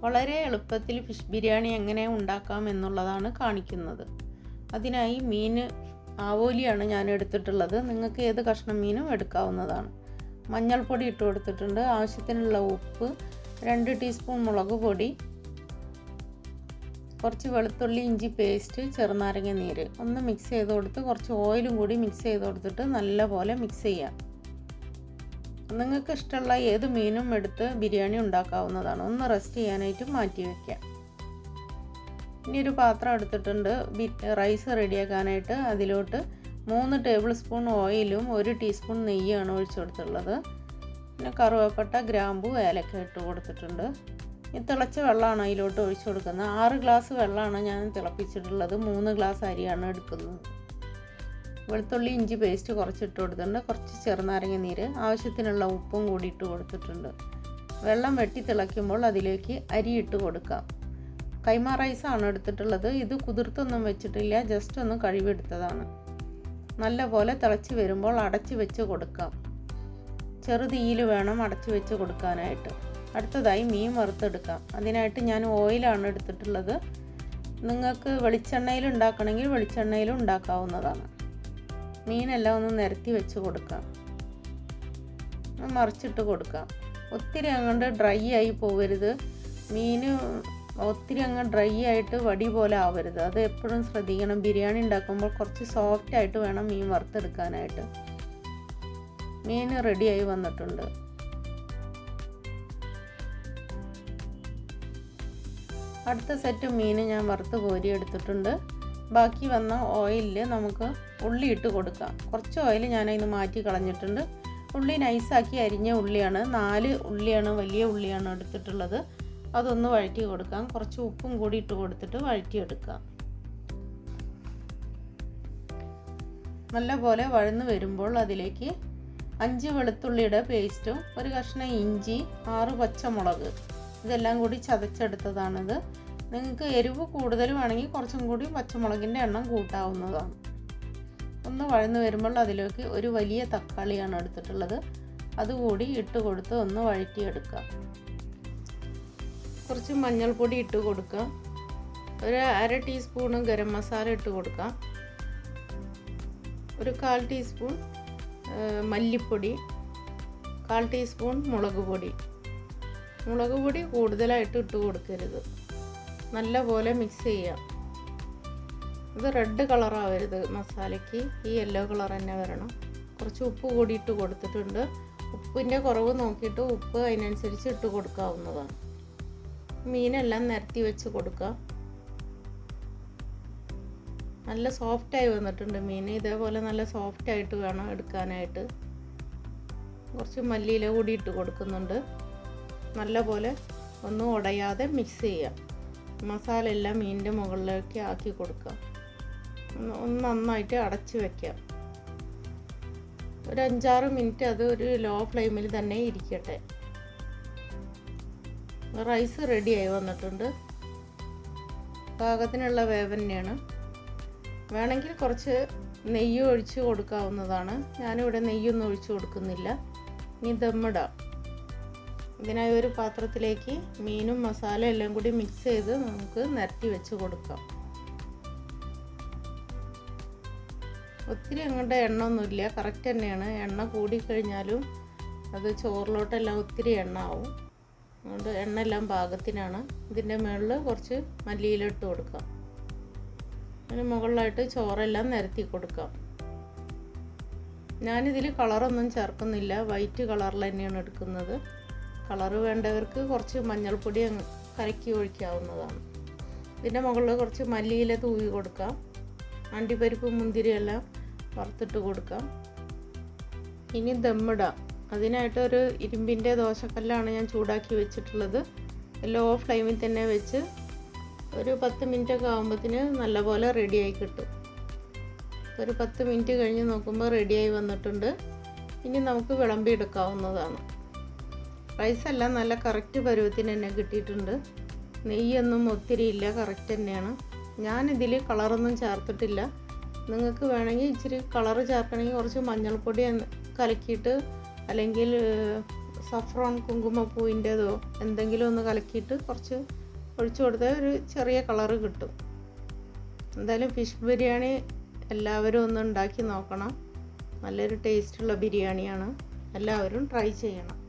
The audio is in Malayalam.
വളരെ എളുപ്പത്തിൽ ഫിഷ് ബിരിയാണി എങ്ങനെ ഉണ്ടാക്കാം എന്നുള്ളതാണ് കാണിക്കുന്നത്. അതിനായി മീൻ ആവോലിയാണ് ഞാൻ എടുത്തിട്ടുള്ളത്. നിങ്ങൾക്ക് ഏത് കഷ്ണം മീനും എടുക്കാവുന്നതാണ്. മഞ്ഞൾപ്പൊടി ഇട്ട് കൊടുത്തിട്ടുണ്ട്. ആവശ്യത്തിനുള്ള ഉപ്പ് രണ്ട് ടീസ്പൂൺ മുളക് പൊടി കുറച്ച് വെളുത്തുള്ളി ഇഞ്ചി പേസ്റ്റ് ചെറുനാരങ്ങ നീര്. ഒന്ന് മിക്സ് ചെയ്ത് കൊടുത്ത് കുറച്ച് ഓയിലും കൂടി മിക്സ് ചെയ്ത് കൊടുത്തിട്ട് നല്ലപോലെ മിക്സ് ചെയ്യാം. നിങ്ങൾക്ക് ഇഷ്ടമുള്ള ഏത് മീനും എടുത്ത് ബിരിയാണി ഉണ്ടാക്കാവുന്നതാണ്. ഒന്ന് റെസ്റ്റ് ചെയ്യാനായിട്ട് മാറ്റി വയ്ക്കാം ഇനി ഒരു പാത്രം എടുത്തിട്ടുണ്ട്. റൈസ് റെഡിയാക്കാനായിട്ട് അതിലോട്ട് മൂന്ന് ടേബിൾ സ്പൂൺ ഓയിലും ഒരു ടീസ്പൂൺ നെയ്യാണ് ഒഴിച്ചു കൊടുത്തിട്ടുള്ളത്. പിന്നെ കറുവപ്പട്ട ഗ്രാമ്പു ഏലക്ക ഇട്ട് കൊടുത്തിട്ടുണ്ട്. ഈ തിളച്ച വെള്ളമാണ് അതിലോട്ട് ഒഴിച്ചു കൊടുക്കുന്നത്. ആറ് ഗ്ലാസ് വെള്ളമാണ് ഞാൻ തിളപ്പിച്ചിട്ടുള്ളത്. മൂന്ന് ഗ്ലാസ് അരിയാണ് എടുക്കുന്നത്. വെളുത്തുള്ളി ഇഞ്ചി പേസ്റ്റ് കുറച്ച് ഇട്ട് കൊടുത്തിട്ടുണ്ട്. കുറച്ച് ചെറുനാരങ്ങ നീര് ആവശ്യത്തിനുള്ള ഉപ്പും കൂടി ഇട്ട് കൊടുത്തിട്ടുണ്ട്. വെള്ളം വെട്ടി തിളയ്ക്കുമ്പോൾ അതിലേക്ക് അരി ഇട്ട് കൊടുക്കാം. കൈമ റൈസാണ് എടുത്തിട്ടുള്ളത്. ഇത് കുതിർത്തൊന്നും വെച്ചിട്ടില്ല ജസ്റ്റ് ഒന്ന് കഴിവെടുത്തതാണ് നല്ല പോലെ തിളച്ച് വരുമ്പോൾ അടച്ച് വെച്ച് കൊടുക്കാം. ചെറുതീയിൽ വേണം അടച്ച് വെച്ച് കൊടുക്കാനായിട്ട്. അടുത്തതായി മീൻ വറുത്തെടുക്കാം. അതിനായിട്ട് ഞാൻ ഓയിലാണ് എടുത്തിട്ടുള്ളത്. നിങ്ങൾക്ക് വെളിച്ചെണ്ണയിൽ ഉണ്ടാക്കണമെങ്കിൽ വെളിച്ചെണ്ണയിൽ ഉണ്ടാക്കാവുന്നതാണ്. മീനെല്ലാം ഒന്ന് നിരത്തി വെച്ച് കൊടുക്കാം. മറിച്ചിട്ട് കൊടുക്കാം. ഒത്തിരി അങ്ങോട്ട് ഡ്രൈ ആയി പോവരുത്. മീൻ ഒത്തിരി അങ്ങ് ഡ്രൈ ആയിട്ട് വടി പോലെ ആവരുത്. അത് എപ്പോഴും ശ്രദ്ധിക്കണം. ബിരിയാണി ഉണ്ടാക്കുമ്പോൾ കുറച്ച് സോഫ്റ്റ് ആയിട്ട് വേണം മീൻ വറുത്തെടുക്കാനായിട്ട്. മീൻ റെഡിയായി വന്നിട്ടുണ്ട്. അടുത്ത സെറ്റ് മീൻ ഞാൻ വറുത്ത് കോരി എടുത്തിട്ടുണ്ട് ബാക്കി വന്ന ഓയിലിൽ നമുക്ക് ഉള്ളി ഇട്ട് കൊടുക്കാം. കുറച്ച് ഓയിൽ ഞാൻ ഇന്ന് മാറ്റി കളഞ്ഞിട്ടുണ്ട്. ഉള്ളി നൈസാക്കി അരിഞ്ഞ ഉള്ളിയാണ്. നാല് ഉള്ളിയാണ് വലിയ ഉള്ളിയാണ് എടുത്തിട്ടുള്ളത്. അതൊന്ന് വഴറ്റി കൊടുക്കാം. കുറച്ച് ഉപ്പും കൂടി ഇട്ട് കൊടുത്തിട്ട് വഴറ്റിയെടുക്കാം. നല്ലപോലെ വഴന്ന് വരുമ്പോൾ അതിലേക്ക് അഞ്ച് വെളുത്തുള്ളിയുടെ പേസ്റ്റും ഒരു കഷ്ണം ഇഞ്ചി ആറ് പച്ചമുളക് ഇതെല്ലാം കൂടി ചതച്ചെടുത്തതാണിത്. നിങ്ങൾക്ക് എരിവ് കൂടുതൽ വേണമെങ്കിൽ കുറച്ചും കൂടി പച്ചമുളകിന്റെ എണ്ണം കൂട്ടാവുന്നതാണ്. ഒന്ന് വഴന്ന് വരുമ്പോൾ അതിലേക്ക് ഒരു വലിയ തക്കാളിയാണ് എടുത്തിട്ടുള്ളത്. അതുകൂടി ഇട്ട് കൊടുത്ത് ഒന്ന് വഴറ്റിയെടുക്കാം കുറച്ച് മഞ്ഞൾപ്പൊടി ഇട്ട് കൊടുക്കുക. ഒരു അര ടീസ്പൂണ് ഗരം മസാല ഇട്ട് കൊടുക്കാം ഒരു കാൽ ടീസ്പൂൺ മല്ലിപ്പൊടി കാൽ ടീസ്പൂൺ മുളക് പൊടി. മുളക് പൊടി കൂടുതലായിട്ട് ഇട്ട് കൊടുക്കരുത്. നല്ലപോലെ മിക്സ് ചെയ്യാം. ഇത് റെഡ് കളറാവരുത് മസാലയ്ക്ക്. ഈ യെല്ലോ കളർ തന്നെ വരണം. കുറച്ച് ഉപ്പ് കൂടി ഇട്ട് കൊടുത്തിട്ടുണ്ട്. ഉപ്പിന്റെ കുറവ് നോക്കിയിട്ട് ഉപ്പ് അതിനനുസരിച്ച് ഇട്ട് കൊടുക്കാവുന്നതാണ്. മീനെല്ലാം നിരത്തി വെച്ച് കൊടുക്കാം. നല്ല സോഫ്റ്റായി വന്നിട്ടുണ്ട് മീൻ ഇതേപോലെ നല്ല സോഫ്റ്റായിട്ട് വേണം എടുക്കാനായിട്ട്. കുറച്ച് മല്ലിയില കൂടി ഇട്ട് കൊടുക്കുന്നുണ്ട്. നല്ലപോലെ ഒന്നും ഉടയാതെ മിക്സ് ചെയ്യാം. മസാല എല്ലാം മീനിന്റെ മുകളിലേക്ക് ആക്കി കൊടുക്കുക. ഒന്ന് നന്നായിട്ട് അടച്ച് വെക്കാം ഒരു അഞ്ചാറ് മിനിറ്റ് അത് ഒരു ലോ ഫ്ലെയിമിൽ തന്നെ ഇരിക്കട്ടെ. റൈസ് റെഡിയായി വന്നിട്ടുണ്ട്. പാകത്തിനുള്ള വേവ് തന്നെയാണ് വേണമെങ്കിൽ കുറച്ച് നെയ്യ് ഒഴിച്ച് കൊടുക്കാവുന്നതാണ്. ഞാനിവിടെ നെയ്യൊന്നും ഒഴിച്ച് കൊടുക്കുന്നില്ല. ഇനി ദമ്മിടാം ഇതിനായി ഒരു പാത്രത്തിലേക്ക് മീനും മസാല എല്ലാം കൂടി മിക്സ് ചെയ്ത് നമുക്ക് നിരത്തി വെച്ച് കൊടുക്കാം. ഒത്തിരി അങ്ങോട്ട് എണ്ണ ഒന്നുമില്ല കറക്റ്റ് തന്നെയാണ്. എണ്ണ കൂടിക്കഴിഞ്ഞാലും അത് ചോറിലോട്ടെല്ലാം ഒത്തിരി എണ്ണ ആവും. അതുകൊണ്ട് എണ്ണ എല്ലാം പാകത്തിനാണ്. ഇതിന്റെ മുകളിൽ കുറച്ച് മല്ലിയിലിട്ട് കൊടുക്കാം. അതിന് മുകളിലായിട്ട് ചോറെല്ലാം നിരത്തി കൊടുക്കാം. ഞാനിതിൽ കളറൊന്നും ചേർക്കുന്നില്ല. വൈറ്റ് കളറിൽ തന്നെയാണ് എടുക്കുന്നത്. കളറ് വേണ്ടവർക്ക് കുറച്ച് മഞ്ഞൾപ്പൊടി കലക്കി ഒഴിക്കാവുന്നതാണ്. ഇതിന്റെ മുകളിൽ കുറച്ച് മല്ലിയില തൂവി കൊടുക്കാം. അണ്ടിപ്പരിപ്പ് മുന്തിരിയെല്ലാം വറുത്തിട്ട് കൊടുക്കാം. ഇനി ദമ്മിടാം. അതിനായിട്ട് ഒരു ഇരുമ്പിന്റെ ദോശക്കല്ലാണ് ഞാൻ ചൂടാക്കി വെച്ചിട്ടുള്ളത്. ലോ ഫ്ലെയിമിൽ തന്നെ വെച്ച് ഒരു പത്ത് മിനിറ്റ് ഒക്കെ ആകുമ്പോഴത്തേന് നല്ലപോലെ റെഡിയായി കിട്ടും. ഒരു പത്ത് മിനിറ്റ് കഴിഞ്ഞ് നോക്കുമ്പോൾ റെഡിയായി വന്നിട്ടുണ്ട്. ഇനി നമുക്ക് വിളമ്പി എടുക്കാവുന്നതാണ് റൈസ് എല്ലാം നല്ല കറക്റ്റ് പരുവത്തിന് തന്നെ കിട്ടിയിട്ടുണ്ട്. നെയ്യൊന്നും ഒത്തിരി ഇല്ല കറക്റ്റ് തന്നെയാണ്. ഞാനിതിൽ കളറൊന്നും ചേർത്തിട്ടില്ല. നിങ്ങൾക്ക് വേണമെങ്കിൽ ഇച്ചിരി കളറ് ചേർക്കണമെങ്കിൽ കുറച്ച് മഞ്ഞൾപ്പൊടി കലക്കിയിട്ട് അല്ലെങ്കിൽ സഫ്രോൺ കുങ്കുമപ്പൂവിന്റെതോ എന്തെങ്കിലും ഒന്ന് കലക്കിയിട്ട് കുറച്ച് ഒഴിച്ചു കൊടുത്താൽ ഒരു ചെറിയ കളറ് കിട്ടും. എന്തായാലും ഫിഷ് ബിരിയാണി എല്ലാവരും ഒന്ന് ഉണ്ടാക്കി നോക്കണം. നല്ലൊരു ടേസ്റ്റുള്ള ബിരിയാണിയാണ്. എല്ലാവരും ട്രൈ ചെയ്യണം.